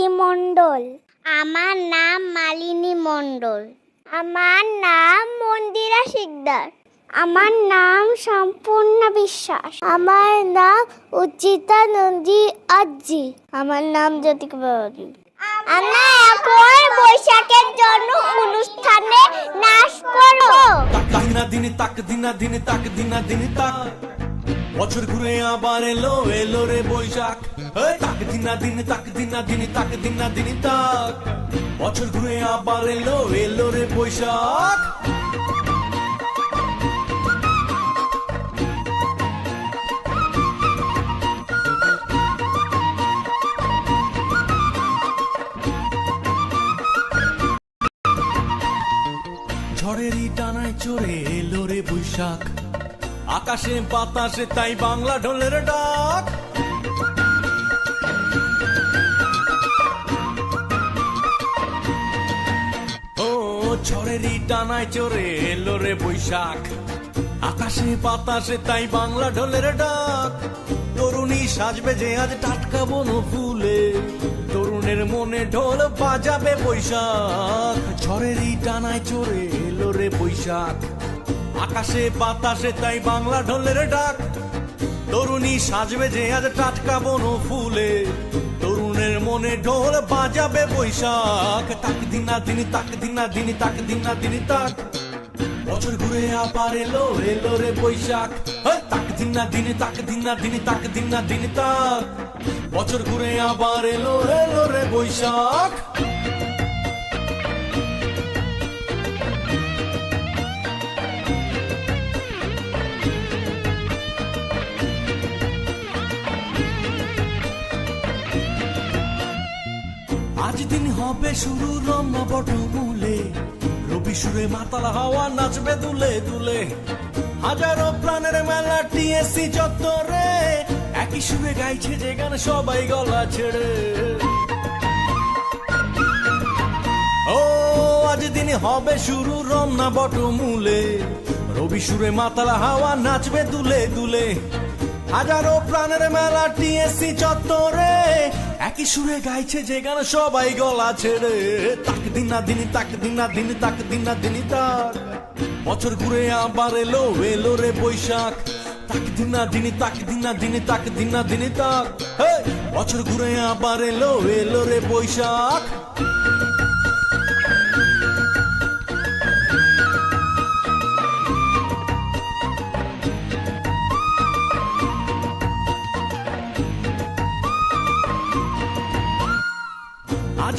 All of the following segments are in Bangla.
প্রীতি মণ্ডল। আমার নাম মালিনী মণ্ডল। আমার নাম মন্দিরা শিকদার। আমার নাম সম্পূর্ণ বিশ্বাস। আমার নাম উজ্জিতা নন্দী আজ্জি। আমার নাম জ্যোতিকা বাবাজি। আমরা এখন বৈশাখের জন্য অনুষ্ঠানে নাচ করব। তাক দিনা দিন তাক দিনা দিন তাক দিনা দিন তাক। বছর ঘুরে আবার এলো এলো রে বৈশাখ। তাক দিনা দিনে, তাক দিনা দিনে, তাক দিনা দিনে, তাক। বছর ঘুরে আবার এলো এলো রে বৈশাখ। ঝড়েরই টানায় চড়ে এলো রে বৈশাখ। আকাশে বাতাসে তাই বাংলা ঢোলের ডাক। ঝড়েরই টানায় চড়ে এলো রে বৈশাখ। আকাশে বাতাসে তাই বাংলা ঢোলের ডাক। তরুণী সাজবে যে আজ টাটকা বন ফুলে। তরুণের মনে ঢোল বাজাবে বৈশাখ। ঝড়েরই টানায় চড়ে এলো রে বৈশাখ। আকাশে বাতাসে তাই বাংলা ঢোলের ডাক। তরুণী সাজবে যে আজ টাটকা বন ফুলে। তরুণের মনে ঢোল বাজাবে বৈশাখ। তাক দিনা দিন, তাক দিনা দিন, তাক দিনা দিন, তাক। বছর ঘুরে আবার এলো এলো রে বৈশাখ। তাক তাক না দিন, তাক দিন না দিন, তাক দিন না দিন, তাক। বছর ঘুরে আবার এলো এলো রে বৈশাখ। আজ দিন হবে শুরু রমনা বটমূলে রবি সুরে মাতাল হাওয়া নাচবে দুলে দুলে। হাজারো প্রাণের মেলা টিএসসি চত্বরে। একই সুরে গাইছে যে গান সবাই গলা ছেড়ে। ও আজ দিন হবে শুরু রমনা বটমূলে রবি সুরে মাতাল হাওয়া নাচবে দুলে দুলে। হাজারো প্রাণের মেলা টিএসসি চত্বরে। একই সুরে গাইছে যে গান সবাই গলা ছেড়ে। তাক দিনা দিনি, তাক দিনা দিনি, তাক দিনা দিনি তাক। বছর ঘুরে আবার এলো এলো রে বৈশাখ। তাক দিনা দিনি, তাক দিনা দিনি, তাক দিনা দিনি তাক। হে! বছর ঘুরে আবার এলো এলো রে বৈশাখ।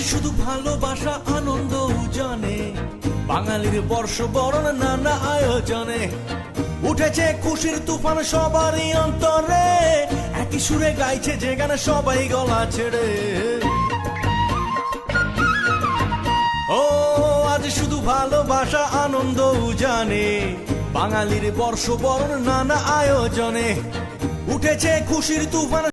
শুধু ভালোবাসা, আনন্দ উজানে। বাঙালির বর্ষ বরণ নানা আয়োজনে। উঠেছে খুশির তুফান সবারই অন্তরে। একই সুরে গাইছে যে গানে সবাই গলা ছেড়ে। ও, আজ শুধু ভালোবাসা, আনন্দ উজানে। বাঙালির বর্ষ বরণ নানা আয়োজনে। উঠেছে খুশির তুফান